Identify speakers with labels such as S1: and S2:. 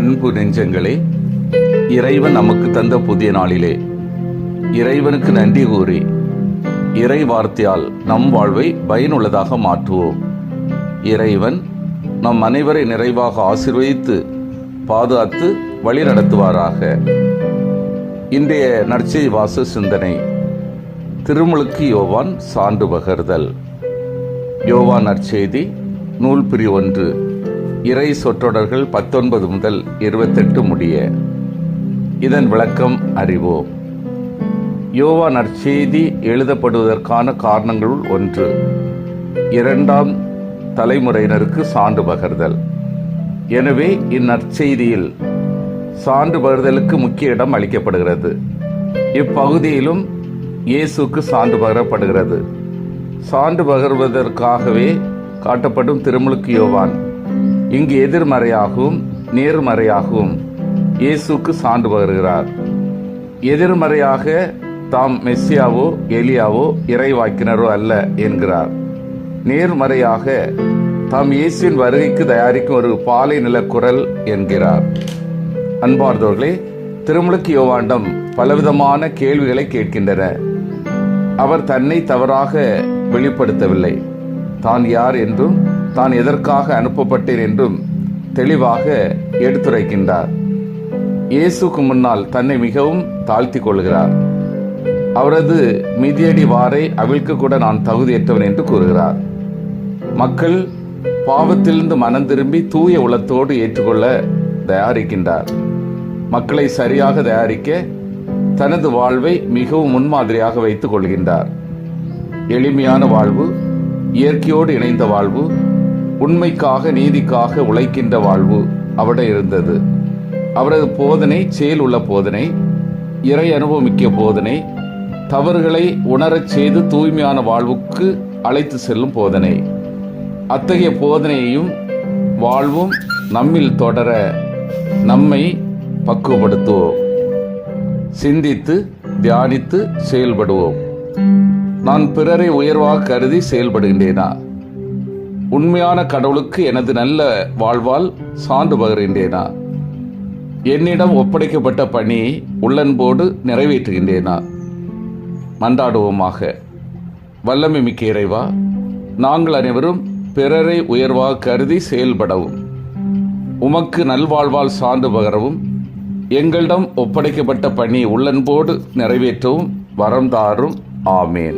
S1: அன்பு நெஞ்சங்களே இறைவன் நமக்கு தந்த புதிய நாளிலே இறைவனுக்கு நன்றி கூறி இறை வார்த்தையால் நம் வாழ்வை பயனுள்ளதாக மாற்றுவோம். இறைவன் நம் அனைவரை நிறைவாக ஆசிர்வதித்து பாதுகாத்து வழி நடத்துவாராக இன்றைய நற்செய் வாச சிந்தனை திருமுழுக்கு யோவான் சான்று பகர்தல். யோவான் நற்செய்தி நூல் பிரி ஒன்று. இறை சொற்றொடர்கள் பத்தொன்பது முதல் இருபத்தெட்டு முடிய. இதன் விளக்கம் அறிவோம். யோவா நற்செய்தி எழுதப்படுவதற்கான காரணங்களுள் ஒன்று. இரண்டாம் தலைமுறையினருக்கு சான்று பகர்தல். எனவே இந்நற்செய்தியில் சான்று பகர்தலுக்கு முக்கிய இடம் அளிக்கப்படுகிறது. இப்பகுதியிலும் இயேசுக்கு சான்று பகரப்படுகிறது. சான்று பகர்வதற்காகவே காட்டப்படும் திருமுழுக்கு யோவான். இங்கு எதிர்மறையாகவும் நேர்மறையாகவும் இயேசுக்கு சான்று வருகிறார் எதிர்மறையாக தாம் மெஸ்ஸியாவோ எலியாவோ இறைவாக்கினரோ அல்ல என்கிறார். நேர்மறையாக தாம் இயேசுவின் வருகைக்கு தயாரிக்கும் ஒரு பாலை நிலக்குரல் என்கிறார். அன்பார்ந்தவர்களே திருமுழுக்கு யோவாண்டம் பலவிதமான கேள்விகளை கேட்கின்றன. அவர் தன்னை தவறாக வெளிப்படுத்தவில்லை. தான் யார் என்றும் தான் எதற்காக அனுப்பப்பட்டேன் என்றும் தெளிவாக எடுத்துரைக்கின்றார். இயேசுக்கு முன்னால் தன்னை மிகவும் தாழ்த்தி கொள்கிறார். அவரது மிதியடி வாரை அவிழ்க்க கூட நான் தகுதியற்றவன் என்று கூறுகிறார். மக்கள் பாவத்திலிருந்து மனம் திரும்பி தூய உளத்தோடு ஏற்றுக்கொள்ள தயாரிக்கின்றார். மக்களை சரியாக தயாரிக்க தனது வாழ்வை மிகவும் முன்மாதிரியாக வைத்துக் கொள்கின்றார். எளிமையான வாழ்வு இயற்கையோடு இணைந்த வாழ்வு உண்மைக்காக நீதிக்காக உழைக்கின்ற வாழ்வு அவட இருந்தது. அவரது போதனை செயல் உள்ள போதனை இறை அனுபவமிக்க போதனை தவறுகளை உணரச் செய்து தூய்மையான வாழ்வுக்கு அழைத்து செல்லும் போதனை. அத்தகைய போதனையையும் வாழ்வும் நம்மில் தொடர நம்மை பக்குவப்படுத்துவோம் சிந்தித்து தியானித்து செயல்படுவோம். நான் பிறரை உயர்வாக கருதி செயல்படுகின்றேனா? உண்மையான கடவுளுக்கு எனது நல்ல வாழ்வால் சான்று பகிர்கின்றேனா? என்னிடம் ஒப்படைக்கப்பட்ட பணியை உள்ளன்போடு நிறைவேற்றுகின்றேனா? மன்றாடுவோமாக. வல்லமை மிக்க இறைவா நாங்கள் அனைவரும் பிறரை உயர்வாக கருதி செயல்படவும் உமக்கு நல்வாழ்வால் சான்று பகரவும் எங்களிடம் ஒப்படைக்கப்பட்ட பணி உள்ளன்போடு நிறைவேற்றவும் வரம் தாரும். ஆமேன்.